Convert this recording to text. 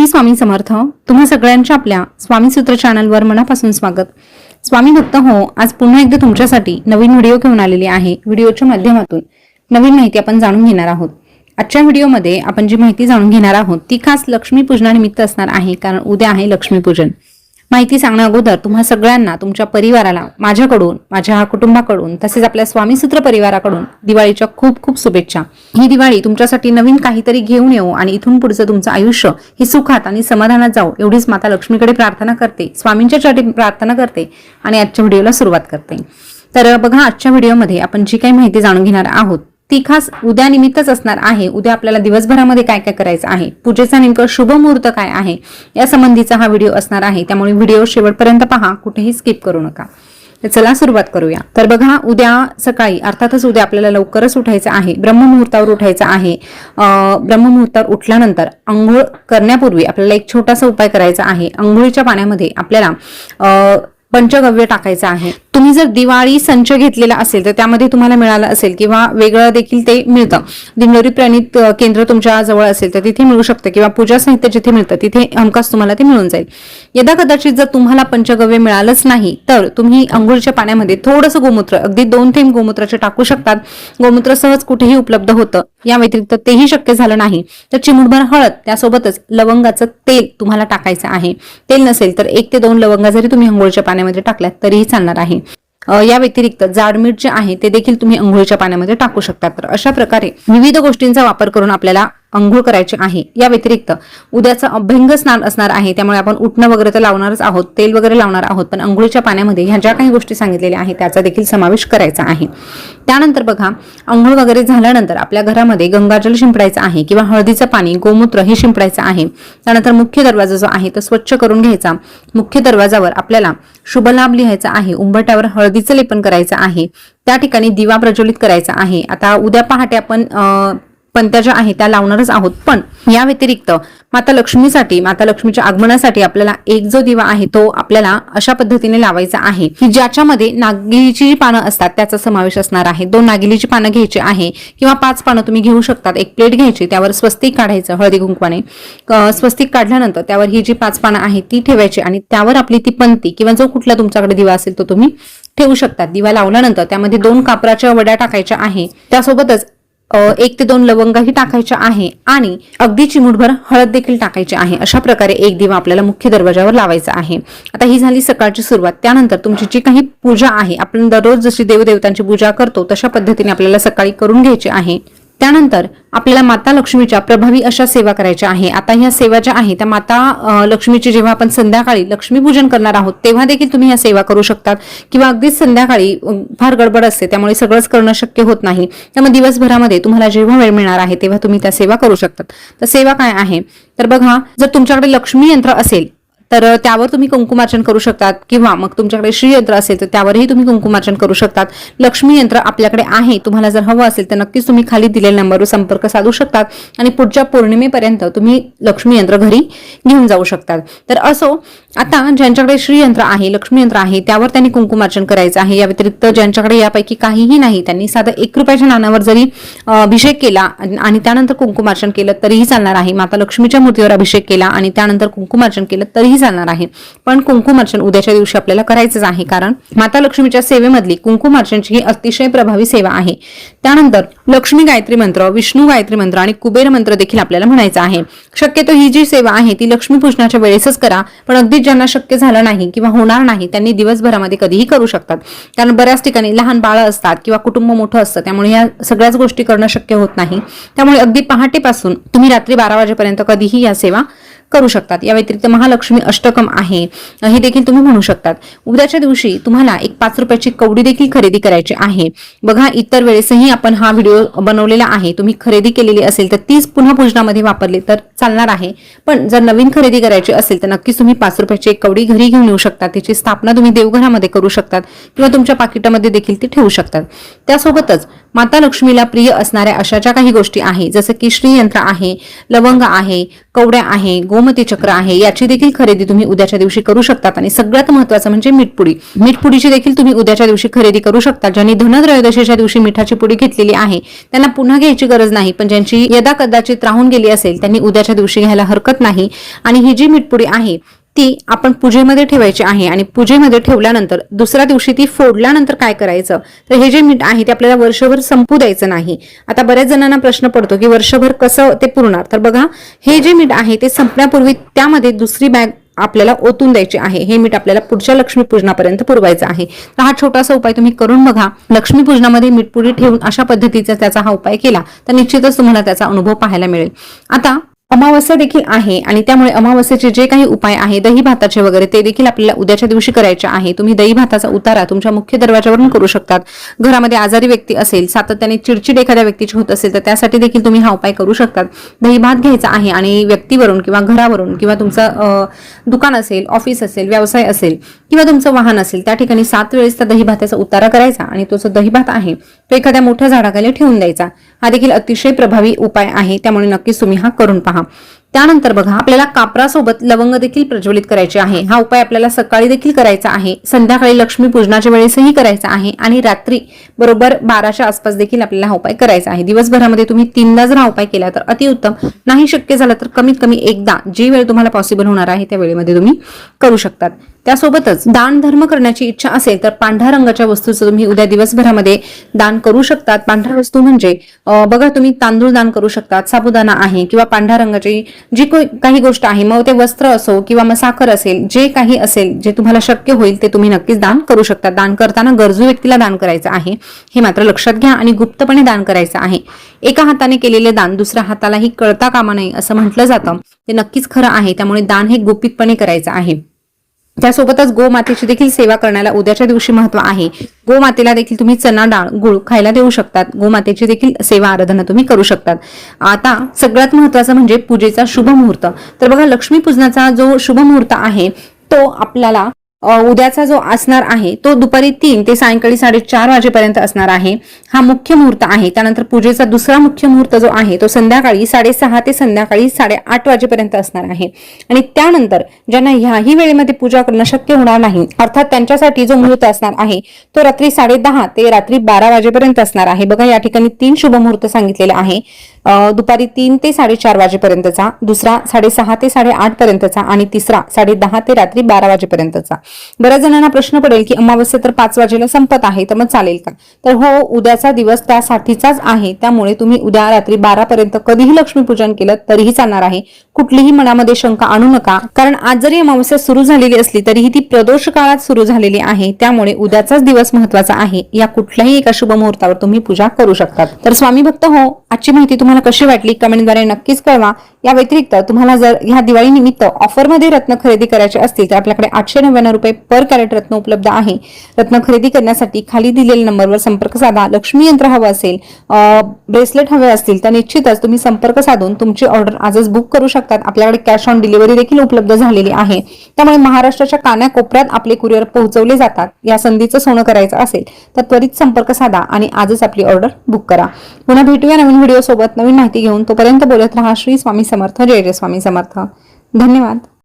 श्री स्वामी समर्थ. तुम्हा सगळ्यांच्या आपल्या स्वामी सूत्र चॅनलवर मनापासून स्वागत. स्वामी भक्त हो आज पुन्हा एकदा तुमच्यासाठी नवीन व्हिडिओ घेऊन आलेली आहे व्हिडिओच्या माध्यमातून. नवीन माहिती आपण जाणून घेणार आहोत. आजच्या व्हिडिओमध्ये आपण जी माहिती जाणून घेणार आहोत ती खास लक्ष्मी पूजनानिमित्त असणार आहे कारण उद्या आहे लक्ष्मीपूजन. माहिती सांगण्या अगोदर तुम्हा सगळ्यांना तुमच्या परिवाराला माझ्याकडून माझ्या कुटुंबाकडून तसेच आपल्या स्वामीसूत्र परिवाराकडून दिवाळीच्या खूप खूप शुभेच्छा. ही दिवाळी तुमच्यासाठी नवीन काहीतरी घेऊन येऊ आणि इथून पुढचं तुमचं आयुष्य हे सुखात आणि समाधानात जाऊ एवढीच माता लक्ष्मीकडे प्रार्थना करते स्वामींच्या चरणी प्रार्थना करते आणि आजच्या व्हिडिओला सुरुवात करते. तर बघा आजच्या व्हिडिओमध्ये आपण जी काही माहिती जाणून घेणार आहोत ती खास उद्या निमित्तच असणार आहे. उद्या आपल्याला दिवसभरामध्ये काय काय करायचं आहे? पूजेचा नेमकं शुभ मुहूर्त काय आहे? या संबंधीचा हा व्हिडिओ असणार आहे. त्यामुळे व्हिडिओ शेवटपर्यंत पहा. कुठेही स्किप करू नका. चला सुरुवात करूया. तर बघा उद्या सकाळी अर्थातच उद्या आपल्याला लवकरच उठायचं आहे. ब्रह्ममुहूर्तावर उठायचं आहे. ब्रह्ममुहूर्तावर उठल्यानंतर आंघोळ करण्यापूर्वी आपल्याला एक छोटासा उपाय करायचा आहे. आंघोळीच्या पाण्यामध्ये आपल्याला पंचगव्य टाकायचं आहे. तुम्ही जर दिवाळी संच घेतलेला असेल तर त्यामध्ये तुम्हाला मिळालं असेल किंवा वेगळं देखील ते मिळतं. दिंडोरी प्रणित केंद्र तुमच्या जवळ असेल तर तिथे मिळू शकतं. किंवा पूजा साहित्य जिथे मिळतं तिथे हमखास तुम्हाला ते मिळून जाईल. यदा कदाचित जर तुम्हाला पंचगव्य मिळालंच नाही तर तुम्ही अंघोळीच्या पाण्यामध्ये थोडंसं गोमूत्र अगदी दोन थेंब गोमूत्राचे टाकू शकतात. गोमूत्र सहज कुठेही उपलब्ध होतं. या व्यतिरिक्त तेही शक्य झालं नाही. तर चिमुटभर हळद त्यासोबतच लवंगाचं तेल तुम्हाला टाकायचं आहे. तेल नसेल तर एक ते दोन लवंगा जरी तुम्ही अंघोळीच्या पाण्यामध्ये टाकल्यात तरीही चालणार आहे. या व्यतिरिक्त जाड मीठ जे आहे ते देखील तुम्ही अंघोळीच्या पाण्यामध्ये टाकू शकता. तर अशा प्रकारे विविध गोष्टींचा वापर करून आपल्याला अंघोळ करायचे आहे. या व्यतिरिक्त उद्याचं अभ्यंग स्नान असणार आहे. त्यामुळे आपण उठणं वगैरे तर लावणारच आहोत. तेल वगैरे लावणार आहोत. पण अंघोळीच्या पाण्यामध्ये ह्या ज्या काही गोष्टी सांगितलेल्या आहेत त्याचा देखील समावेश करायचा आहे. त्यानंतर बघा अंघोळ वगैरे झाल्यानंतर आपल्या घरामध्ये गंगाजल शिंपडायचं आहे किंवा हळदीचं पाणी गोमूत्र हे शिंपडायचं आहे. त्यानंतर मुख्य दरवाजा जो आहे तो स्वच्छ करून घ्यायचा. मुख्य दरवाजावर आपल्याला शुभ लाभ लिहायचा आहे. उंबरट्यावर हळदीचं लेपन करायचं आहे. त्या ठिकाणी दिवा प्रज्वलित करायचा आहे. आता उद्या पहाटे आपण पंत्या ज्या आहे त्या लावणारच आहोत. पण या व्यतिरिक्त माता लक्ष्मीसाठी माता लक्ष्मीच्या आगमनासाठी आपल्याला एक जो दिवा आहे तो आपल्याला अशा पद्धतीने लावायचा आहे की ज्याच्यामध्ये नागिलीची जी पानं असतात त्याचा समावेश असणार आहे. दोन नागिलीची पानं घ्यायची आहे किंवा पाच पानं तुम्ही घेऊ शकतात. एक प्लेट घ्यायची त्यावर स्वस्तिक काढायचं हळदी कुंकवाने. स्वस्तिक काढल्यानंतर त्यावर ही जी पाच पानं आहेत ती ठेवायची आणि त्यावर आपली ती पंती किंवा जो कुठला तुमच्याकडे दिवा असेल तो तुम्ही ठेवू शकतात दिवा लावल्यानंतर त्यामध्ये दोन कापराच्या वड्या टाकायच्या आहे. त्यासोबतच एक ते दोन लवंगाही टाकायच्या आहे आणि अगदी चिमुटभर हळद देखील टाकायची आहे. अशा प्रकारे एक दिवा आपल्याला मुख्य दरवाजावर लावायचा आहे. आता ही झाली सकाळची सुरुवात. त्यानंतर तुमची जी काही पूजा आहे आपण दररोज जशी देवदेवतांची पूजा करतो तशा पद्धतीने आपल्याला सकाळी करून घ्यायची आहे. त्यानंतर आपल्याला माता लक्ष्मीच्या प्रभावी अशा सेवा करायच्या आहे. आता ह्या सेवा ज्या आहे त्या माता लक्ष्मीची जेव्हा आपण संध्याकाळी लक्ष्मीपूजन करणार आहोत तेव्हा देखील तुम्ही ह्या सेवा करू शकतात. किंवा अगदीच संध्याकाळी फार गडबड असते त्यामुळे सगळंच करणं शक्य होत नाही. त्यामुळे दिवसभरामध्ये तुम्हाला जेव्हा वेळ मिळणार आहे तेव्हा तुम्ही त्या सेवा करू शकतात. तर सेवा काय आहे? तर बघा जर तुमच्याकडे लक्ष्मी यंत्र असेल तर त्यावर तुम्ही कुंकुमार्चन करू शकतात. किंवा मग तुमच्याकडे श्रीयंत्र असेल तर त्यावरही तुम्ही कुंकुमार्चन करू शकतात. लक्ष्मी यंत्र आपल्याकडे आहे तुम्हाला जर हवं असेल तर नक्कीच तुम्ही खाली दिलेल्या नंबरवर संपर्क साधू शकतात. आणि पुढच्या पौर्णिमेपर्यंत तुम्ही लक्ष्मी यंत्र घरी घेऊन जाऊ शकतात. तर असो आता ज्यांच्याकडे श्रीयंत्र आहे लक्ष्मी यंत्र आहे त्यावर त्यांनी कुंकुमार्चन करायचं आहे. या व्यतिरिक्त ज्यांच्याकडे यापैकी काहीही नाही त्यांनी साधं एक रुपयाच्या नाण्यावर जरी अभिषेक केला आणि त्यानंतर कुंकुमार्चन केलं तरीही चालणार आहे. माता लक्ष्मीच्या मूर्तीवर अभिषेक केला आणि त्यानंतर कुंकुमार्चन केलं तरीही चालणार आहे. पण कुंकुमार्चन उद्याच्या दिवशी आपल्याला करायचंच आहे कारण माता लक्ष्मीच्या सेवेमधली कुंकुमार्चनची ही अतिशय प्रभावी सेवा आहे. त्यानंतर लक्ष्मी गायत्री मंत्र विष्णू गायत्री मंत्र आणि कुबेर मंत्र देखील आपल्याला म्हणायचं आहे. शक्यतो ही जी सेवा आहे ती लक्ष्मी पूजनाच्या वेळेसच करा पण अगदी ज्यांना शक्य झालं नाही किंवा होणार नाही त्यांनी दिवसभरामध्ये कधीही करू शकतात. कारण बऱ्याच ठिकाणी लहान बाळं असतात किंवा कुटुंब मोठं असतं त्यामुळे या सगळ्याच गोष्टी करणं शक्य होत नाही. त्यामुळे अगदी पहाटेपासून तुम्ही रात्री बारा वाजेपर्यंत कधीही या सेवा करू शकतात. या व्यतिरिक्त महालक्ष्मी अष्टकम आहे. हे देखील तुम्ही म्हणू शकतात. उद्याच्या दिवशी तुम्हाला एक पाच रुपयाची कवडी देखील खरेदी करायची आहे. बघा इतर वेळेसही आपण हा व्हिडिओ बनवलेला आहे. तुम्ही खरेदी केलेली असेल तर तीच पुन्हा पूजनामध्ये वापरली तर चालणार आहे. पण जर नवीन खरेदी करायची असेल तर नक्कीच तुम्ही पाच रुपयाची एक कवडी घरी घेऊन येऊ शकता त्याची स्थापना तुम्ही देवघरामध्ये करू शकतात किंवा तुमच्या पाकिटामध्ये देखील ती ठेवू शकतात. त्यासोबतच माता लक्ष्मीला प्रिय असणाऱ्या अशा ज्या काही गोष्टी आहे जसं की श्रीयंत्र आहे लवंग आहे कवड्या आहे गोमती चक्र आहे याची देखील खरेदी तुम्ही उद्याच्या दिवशी करू शकतात. आणि सगळ्यात महत्वाचं म्हणजे मिठपुडी. मीठपुडीची देखील तुम्ही उद्याच्या दिवशी खरेदी करू शकता ज्यांनी धनत्रयोदशीच्या दिवशी मिठाची पुडी घेतलेली आहे त्यांना पुन्हा घ्यायची गरज नाही. पण ज्यांची यदा कदाचित राहून गेली असेल त्यांनी उद्याच्या दिवशी घ्यायला हरकत नाही. आणि ही जी मिठपुडी आहे ती आपण पूजेमध्ये ठेवायची आहे आणि पूजेमध्ये ठेवल्यानंतर दुसऱ्या दिवशी ती फोडल्यानंतर काय करायचं? तर हे जे मीठ आहे ते आपल्याला वर्षभर संपू द्यायचं नाही. आता बऱ्याच जणांना प्रश्न पडतो की वर्षभर कसं ते पुरणार? तर बघा हे जे मीठ आहे ते संपण्यापूर्वी त्यामध्ये दुसरी बॅग आपल्याला ओतून द्यायची आहे. हे मीठ आपल्याला पुढच्या लक्ष्मीपूजनापर्यंत पुरवायचं आहे. तर हा छोटासा उपाय तुम्ही करून बघा. लक्ष्मीपूजनामध्ये मीठपुडी ठेवून अशा पद्धतीचा त्याचा हा उपाय केला. तर निश्चितच तुम्हाला त्याचा अनुभव पाहायला मिळेल. आता अमावस्या देखील आहे आणि त्यामुळे अमावस्येचे जे काही उपाय आहे दही भाताचे वगैरे ते देखील आपल्याला उद्याच्या दिवशी करायचे आहे. तुम्ही दही भाताचा उतारा तुमच्या मुख्य दरवाजावरून करू शकतात. घरामध्ये आजारी व्यक्ती असेल सातत्याने चिडचिड एखाद्या व्यक्तीची होत असेल तर त्यासाठी देखील तुम्ही हा उपाय करू शकतात. दही भात घ्यायचा आहे आणि व्यक्तीवरून किंवा घरावरून किंवा तुमचं दुकान असेल ऑफिस असेल व्यवसाय असेल किंवा तुमचं वाहन असेल त्या ठिकाणी सात वेळेस त्या दही भाताचा उतारा करायचा आणि तो जो दही भात आहे तो एखाद्या मोठ्या झाडाखाली ठेवून द्यायचा. हा देखील अतिशय प्रभावी उपाय आहे. त्यामुळे नक्कीच तुम्ही हा करून पहा. त्यानंतर बघा आपल्याला कापरासोबत लवंग देखील प्रज्वलित करायचे आहे. हा उपाय आपल्याला सकाळी देखील करायचा आहे. संध्याकाळी लक्ष्मी पूजनाच्या वेळेसही करायचा आहे आणि रात्री बरोबर बाराच्या आसपास देखील आपल्याला हा उपाय करायचा आहे. दिवसभरामध्ये तुम्ही तीनदा जर हा उपाय केला तर अतिउत्तम नाही शक्य झालं तर कमीत कमी एकदा जी वेळ तुम्हाला पॉसिबल होणार आहे त्या वेळेमध्ये तुम्ही करू शकतात. त्यासोबतच दान धर्म करण्याची इच्छा असेल तर पांढऱ्या रंगाच्या वस्तूचं तुम्ही उद्या दिवसभरामध्ये दान करू शकतात. पांढऱ्या वस्तू म्हणजे बघा तुम्ही तांदूळ दान करू शकतात साबुदाणा आहे किंवा पांढऱ्या रंगाची जी काही गोष्ट आहे मग ते वस्त्र असो किंवा मग साखर असेल जे काही असेल जे तुम्हाला शक्य होईल ते तुम्ही नक्कीच दान करू शकता. दान करताना गरजू व्यक्तीला दान करायचं आहे हे मात्र लक्षात घ्या आणि गुप्तपणे दान करायचं आहे. एका हाताने केलेले दान दुसऱ्या हातालाही कळता कामा नये असं म्हटलं जातं. ते नक्कीच खरं आहे त्यामुळे दान हे गुपितपणे करायचं आहे. त्यासोबतच गोमातेची देखील सेवा करण्याला उद्याच्या दिवशी महत्त्व आहे. गोमातेला देखील तुम्ही चना डाळ गुळ खायला देऊ शकतात. गोमातेची देखील सेवा आराधना तुम्ही करू शकतात. आता सगळ्यात महत्वाचं म्हणजे पूजेचा शुभ मुहूर्त. तर बघा लक्ष्मी पूजनाचा जो शुभ मुहूर्त आहे तो आपल्याला उद्याचा जो असणार आहे तो दुपारी तीन ते सायंकाळी साडेचार वाजेपर्यंत असणार आहे. हा मुख्य मुहूर्त आहे. त्यानंतर पूजेचा दुसरा मुख्य मुहूर्त जो आहे तो संध्याकाळी साडेसहा ते संध्याकाळी साडेआठ वाजेपर्यंत असणार आहे. आणि त्यानंतर ज्यांना ह्याही वेळेमध्ये पूजा करणं शक्य होणार नाही अर्थात त्यांच्यासाठी जो मुहूर्त असणार आहे तो रात्री साडेदहा ते रात्री बारा वाजेपर्यंत असणार आहे. बघा या ठिकाणी तीन शुभ मुहूर्त सांगितलेले आहे. दुपारी तीन ते साडेचार वाजेपर्यंतचा दुसरा साडेसहा ते साडेआठ पर्यंतचा आणि तिसरा साडेदहा ते रात्री बारा वाजेपर्यंतचा. बऱ्याच जणांना प्रश्न पडेल की अमावस्या तर पाच वाजेला संपत आहे तर मग चालेल का? तर हो उद्याचा दिवस त्यासाठीचाच आहे त्यामुळे तुम्ही उद्या रात्री बारा पर्यंत कधीही लक्ष्मीपूजन केलं तरीही चालणार आहे. कुठलीही मनामध्ये शंका आणू नका कारण आज जरी अमावस्या सुरू झालेली असली तरीही ती प्रदोष काळात सुरू झालेली आहे त्यामुळे उद्याचाच दिवस महत्त्वाचा आहे. या कुठल्याही एका शुभ मुहूर्तावर तुम्ही पूजा करू शकता. तर स्वामी भक्त हो आजची माहिती तुम्हाला कशी वाटली कमेंटद्वारे नक्कीच कळवा. या व्यतिरिक्त तुम्हाला जर ह्या दिवाळी निमित्त ऑफरमध्ये रत्न खरेदी करायचे असतील तर आपल्याकडे आठशे नव्याण्णव रुपये पर कॅरेट रत्न उपलब्ध आहे. रत्न खरेदी करण्यासाठी खाली दिलेल्या नंबरवर संपर्क साधा. लक्ष्मी यंत्र हवं असेल ब्रेसलेट हवे असतील तर निश्चितच तुम्ही संपर्क साधून तुमची ऑर्डर आजच बुक करू शकतात. आपल्याकडे कॅश ऑन डिलिव्हरी देखील उपलब्ध झालेली आहे. त्यामुळे महाराष्ट्राच्या कानाकोपऱ्यात आपले कुरिअर पोहोचवले जातात. या संधीचं सोनं करायचं असेल तर त्वरित संपर्क साधा आणि आजच आपली ऑर्डर बुक करा. पुन्हा भेटूया नवीन व्हिडिओ सोबत. नवीन माहिती घेऊन तोपर्यंत बोलत रहा. श्री स्वामी समर्थ. जय जय स्वामी समर्थ. धन्यवाद.